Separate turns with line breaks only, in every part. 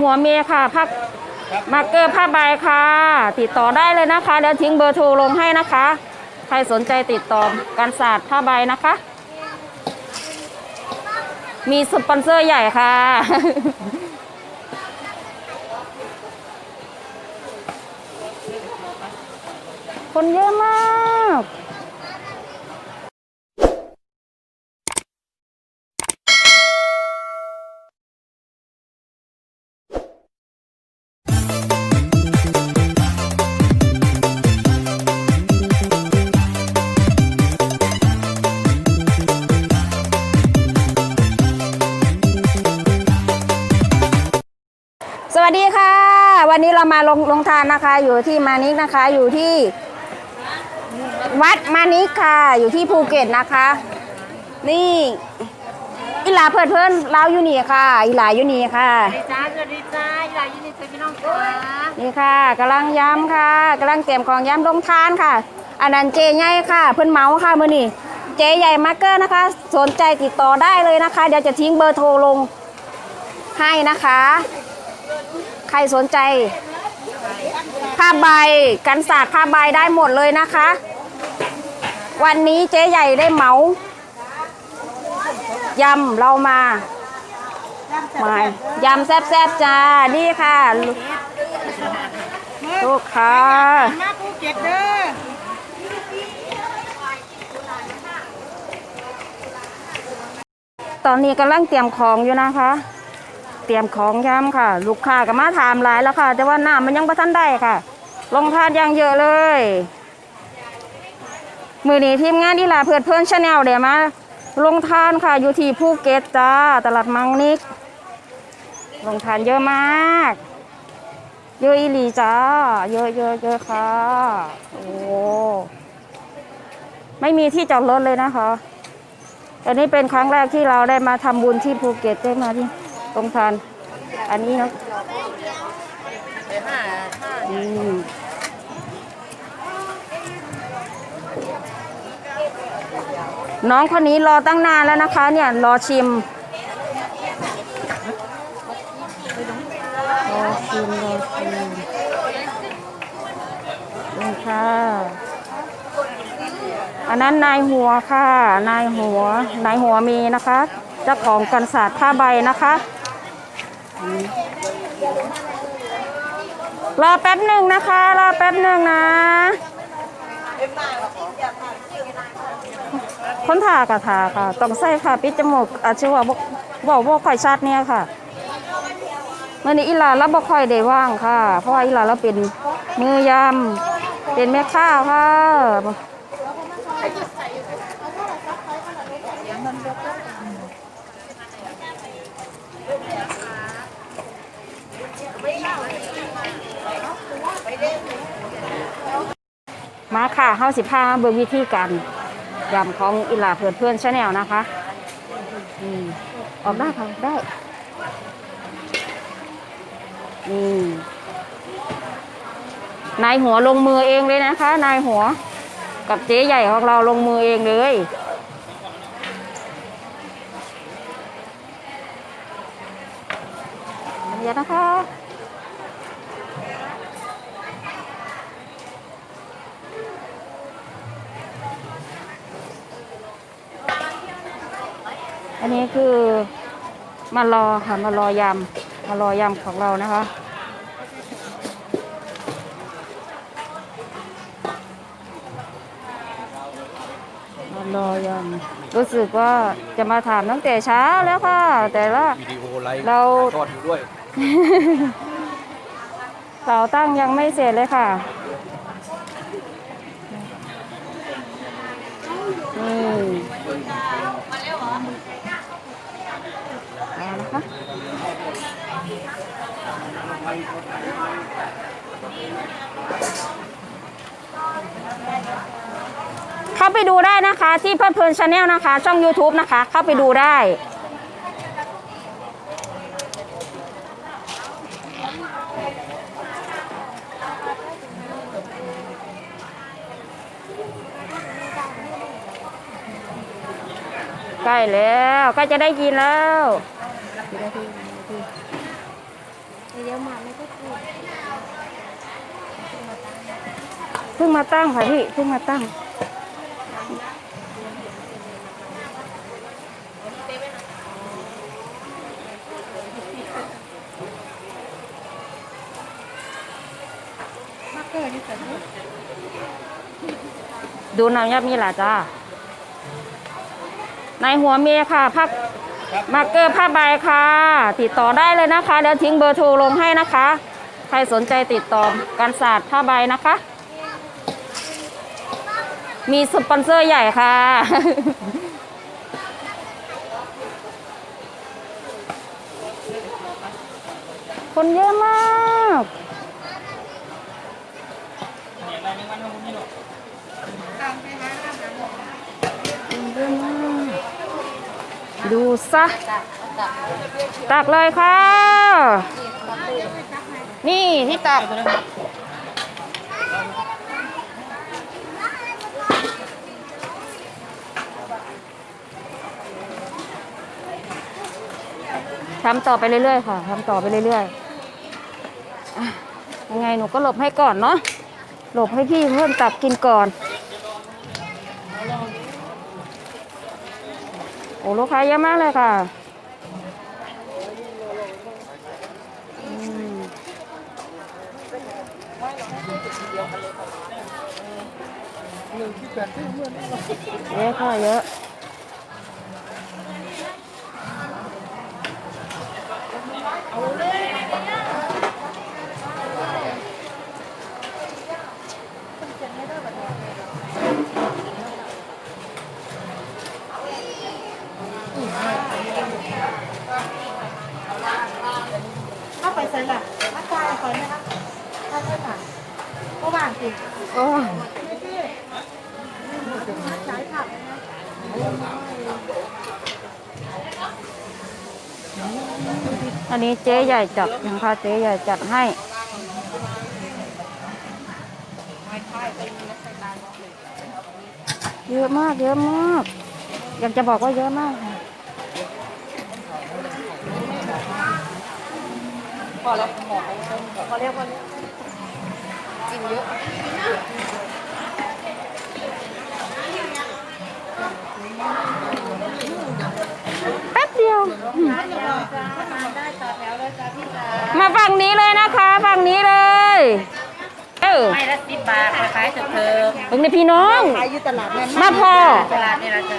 หัวเมียค่ะพักมาเกอร์ผ้าใบค่ะ ติดต่อได้เลยนะคะเดี๋ยวทิ้งเบอร์โทรลงให้นะคะ ใครสนใจติดต่อการศาสตร์ผ้าใบนะคะ มีสปอนเซอร์ใหญ่ค่ะ คนเยอะมาก เรามาลงลงทานนะคะ อยู่ที่มานิกนะคะ อยู่ที่ วัดมานิกค่ะ อยู่ที่ภูเก็ตนะคะ นี่อีหลาเพื่อนเพื่อนเราอยู่นี่ค่ะ อีหลาอยู่นี่ค่ะ
สวัสดีจ้าสวัสดีจ้าอยากยินดีเจอพี่น้องค่ะ
นี่ค่ะกำลังย้ำค่ะกำลังเตรียมของย้ำลงทานค่ะ อันนั้นเจใหญ่ค่ะ เพื่อนเมาส์ค่ะมื่อนี้เจใหญ่มาร์เกอร์นะคะ สนใจติดต่อได้เลยนะคะ เดี๋ยวจะทิ้งเบอร์โทรลงให้นะคะ ใครสนใจ ผ้าใบ กันศาสตร์ผ้าใบได้หมดเลยนะคะ วันนี้เจ๊ใหญ่ได้เหมายำเรามามายำแซ่บๆจ้า นี่ค่ะ ลูกค้า
มาภูเก็ตเด้อ
ตอนนี้กำลังเตรียมของอยู่นะคะ เตรียมของย้ำค่ะ ลูกค้าก็มาถามหลายแล้วค่ะ แต่ว่าน้ำมันยังประทันได้ค่ะ ลงทานอย่างเยอะเลย มือนี้ทีมงานที่ลาเพื่อนเพื่อนชาแนลเดี๋ยวมาลงทานค่ะอยู่ที่ภูเก็ตจ้าตลาดมังนิก ลงทานเยอะมาก เยอะอีหลีจ้า เยอะเยอะเยอะค่ะ โอ้ไม่มีที่จอดรถเลยนะคะอันนี้เป็นครั้งแรกที่เราได้มาทำบุญที่ภูเก็ตได้มาที่ตรงทาน อันนี้เนาะอืม น้องคนนี้รอตั้งนานแล้วนะคะเนี่ยรอชิมรอชิมรอชิมนี่ค่ะอันนั้นนายหัวค่ะ นายหัวนายหัวมีนะคะเจ้าของกันศาสตร์ผ้าใบนะคะรอแป๊บหนึ่งนะคะ รอแป๊บหนึ่งนะ คนถากับถ่าค่ะ ต้องใส่ค่ะปิดจมูกอาชีวะบอกบอกว่าค่อยชัดเนี่ยค่ะเมื่อนี้อีลาเราบ่ค่อยได้ว่างค่ะ เพราะว่าอีลาเราเป็นมือยำเป็นแม่ค้าค่ะไม มาค่ะเฮาสิพาเบิ่งวิธีการยำของอิหลาเพื่อนเพื่อนชาแนลนะคะอืมออกได้ค่ะได้นี่นายหัวลงมือเองเลยนะคะ นายหัวกับเจ๊ใหญ่ของเราลงมือเองเลยเดี๋ยวนะคะ นนี้คือมารอค่ะมารอยำมารอยำของเรานะคะ มารอยำรู้สึกว่าจะมาถามตั้งแต่เช้าแล้วค่ะ แต่ว่า
วิดีโอไลฟ์
เรา
ทอดอยู่ด้วย
เสาตั้งยังไม่เสร็จเลยค่ะนี่เอาละค่ะ เข้าไปดูได้นะคะที่เพื่อนเพลินชาแนลนะคะ ช่อง YouTube นะคะ เข้าไปดูได้ ใกล้แล้วใกล้จะได้กินแล้ว
เดี๋ยวมาไม่ก็พูด
เพิ่งมาตั้งค่ะพี่เพิ่งมาตั้ง
มาเกิดนี่แต่เนอะ
ดูน้ำยับมีหล่ะจ้าในหัวเมียค่ะพัก มาเกอร์ผ้าใบค่ะ ติดต่อได้เลยนะคะเดี๋ยวทิ้งเบอร์โทรลงให้นะคะ ใครสนใจติดต่อการศาสตร์ผ้าใบนะคะ มีสปอนเซอร์ใหญ่ค่ะคนเยอะมาก ดูซะ ตักเลยค่ะ นี่ที่ตัก ทำต่อไปเรื่อยๆค่ะ ทำต่อไปเรื่อยๆอะยังไงหนูก็หลบให้ก่อนเนาะ หลบให้พี่เพิ่มตักกินก่อน โอ้ ลูกค้าเยอะมากเลยค่ะเยอะค่ะเยอะ
ใส่ละมาจ่ายก่อนนะคะถ้าใช่ค่ะก็วางสิ
โอ้ย
จ่ายผักนะ
อันนี้เจ๊ใหญ่จัดนะคะเจ๊ใหญ่จัดให้เยอะมากเยอะมาก อยากจะบอกว่าเยอะมากค่ะ
พอแล้วหมอพอเรียกว่ากินเยอะ
แป๊บเดียว มาฝั่งนี้เลยนะคะฝั่งนี้เลย เออ
ไม่ละสิบบาทขายเถิด
เพิ่งในพี่น้อง
ขายอยู่ตลาดแม่
มาพอ
ตลาดนี่ละจ้ะ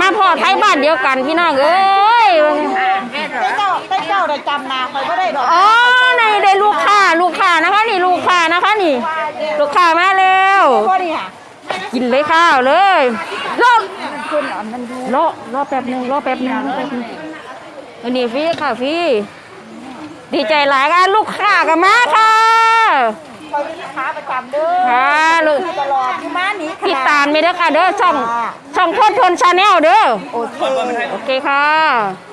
มาพอไทยบ้านเดียวกันพี่น้องเอ้ย
แม่เจ้าเจ้าได้จำนาคอยก็ได้ดอก
อ๋อในได้ลูกค้าลูกค้านะคะ นี่ลูกค้านะคะนี่ ลูกค้ามาแล้ว
ก็ดีค่ะ
กินเลยข้าวเลยรอรอรอแป๊บหนึงรอแป๊บนึงรอแป๊บหนึงอันนี้ฟรีค่ะฟรีดีใจหลายกันลูกค้ากันมาค่ะ
คอยเป็นลูกค้าประจำเด้อ
ค่ะลูก
ตลอดที่บ้านนี้
ติดตามไม่ได้อค่ะเด้อช่องช่องโพดพลชาแนลเด้อ
โอเค
โอเคค่ะ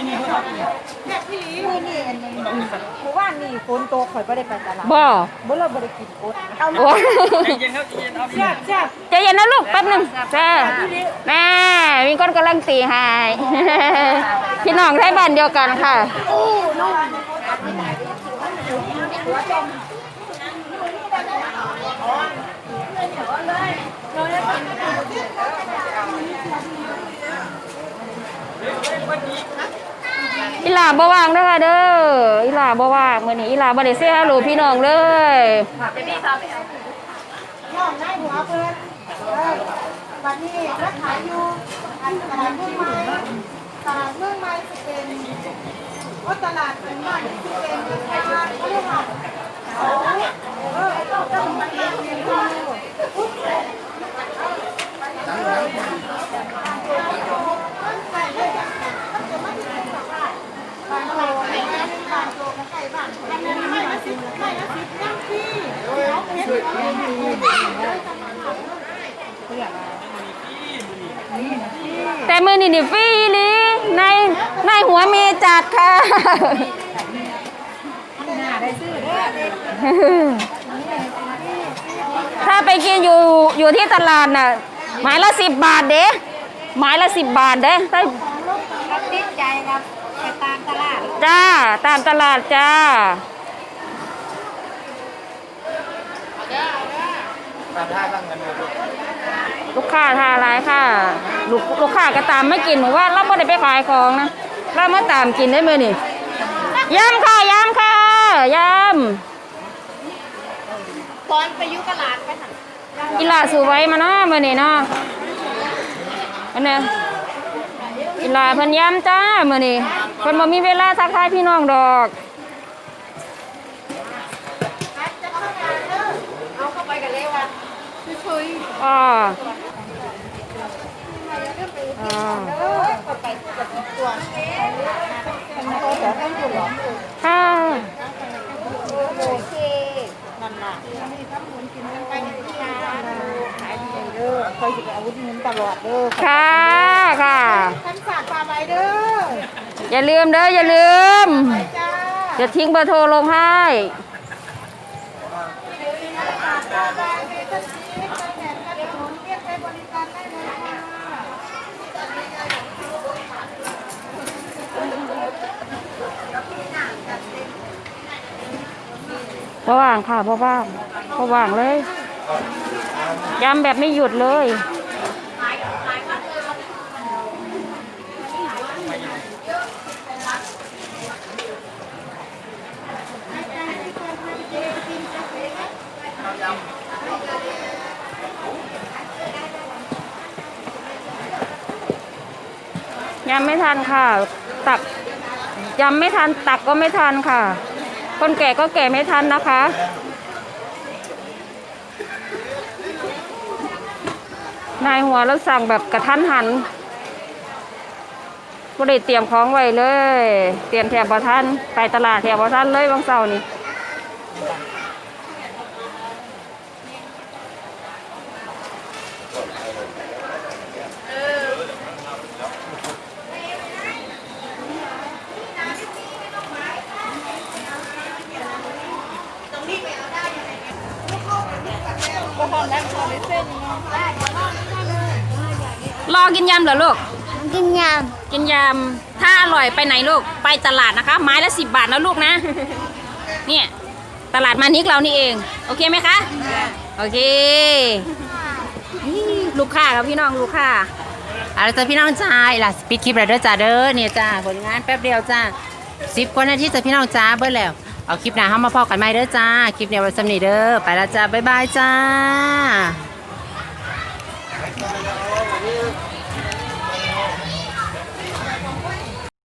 มือนี่อันนึงเพราะว่านี่ฝนตกข่อยก็ได้ไปตลาด
บ่
บ่เราบ่ได้กินอดเอา
โอ้
แซ่บแซ่บ
ใจเย็นนะลูกแป๊บหนึงแม่แม่มีคนกำลังตีให้พี่น้องไทยบ้านเดียวกันค่ะอีหลา บ่ว่างเด้อค่ะเด้ออีหลาบ่ว่างมื้อนี้อีหลาบ่ได้เสียฮัลโหลพี่น้องเลย
น้องได้หัวเพิ่นเออบัดนี้รักขายอยู่อันตลาดเมืองใหม่ตลาดเมืองไม้สิเป็นว่าตลาดเป็นบ้านสิเป็นนะคะเขาเรียกว่าเออต้องมันมาเรียนรู้บางโลบางโลก็ใส่บ้านอันนั้นไม่ละสิบไม่ละสิบยังพี่เดี๋ยวเพชรเอาดี
แต่มื้อนี้นี่ฟรีอีหลีในในหัวเมีจั ดค่ะถ้าไปกินอยู่อยู่ที่ตลาดน่ะไม้ละสิบบาทเด้ไม้ละสิบบาทเด้ได้
ก็ติดใจครับไปตามตลาด
จ้า ตามตลาดจ้าลูกค้าทาหลายค่ะ ลูกลูกค้าก็ตามไม่กินเหมือนว่าเราไม่ได้ไปขายของนะ เรามาตามกินได้ไหมนี่ยำค่ะยำค่ะย
ตอนไปยุตลาดไปหันำ
กีฬาสูไว้มาเนาะมื่อนี่เนาะอันนี้กีฬาเพันยำจ้ามื่อนี่เพิ่นบ่มีเวลาทักทายพี่น้องดอก
เอาเข้าไปกันเลยว่ะช่วย
อ่า อ่า
เออไปกับตัวเขาจะต้องอยู่หรอ
ค่ะ
โอเคนั่นน่ะมีทั้งหมุนกินกันไปในที่ร้านขายดีเด้อเคยจะไปอาวุธมุนตลอดเด้อ
ค่ะค่ะ
ท่านฝากฝากไว้เด้อ
อย่าลืมเด้ออย่าลืม
จ้า
จะทิ้งเบอร์โทรลงให้
ฝากฝากไว้ในท่านนี้ไปแหนกระถนเรียกใช้บริการได้เลยค่ะ
เพราว่างค่ะเพราะว่างเพราะว่างเลยยำแบบไม่หยุดเลยยำไม่ทันค่ะ ตักยำไม่ทันตักก็ไม่ทันค่ะ คนแก่ก็แก่ไม่ทันนะคะ นายหัวแล้วสั่งแบบกระทันหันก็ได้เตรียมของไว้เลย เตรียมแถบบะท่านไปตลาดแถบบะท่านเลยบางเสาร์นี่
ก็ห้องนั้นพอในเส้นเนาะ
ร อกินยำเหรอลูก
กินย
กินยำถ้าอร่อยไปไหนลูก ไปตลาดนะคะ ไม้ละสิบบาทนะลูกนะ เนี่ยตลาดมานิกเรานี่เอง โอเคไหมคะ โอเคนี่ลูกค้าครับพี่น้องลูกค้า
เอาละจ้ะพี่น้องจ้าอีหล่ะปิดคลิปแล้วเด้อจ้าเด้อเนี่ยจ้าผลงานแป๊บเดียวจ้าสิบกว่านาทีจ้ะพี่น้องจ้าเบิดแล้วเอาคลิปหน้าเข้ามาพอกันใหม่เด้อจ้าคลิปเนี้ยไว้สำนีเด้อไปแล้วจ้าบ๊ายบายจ้า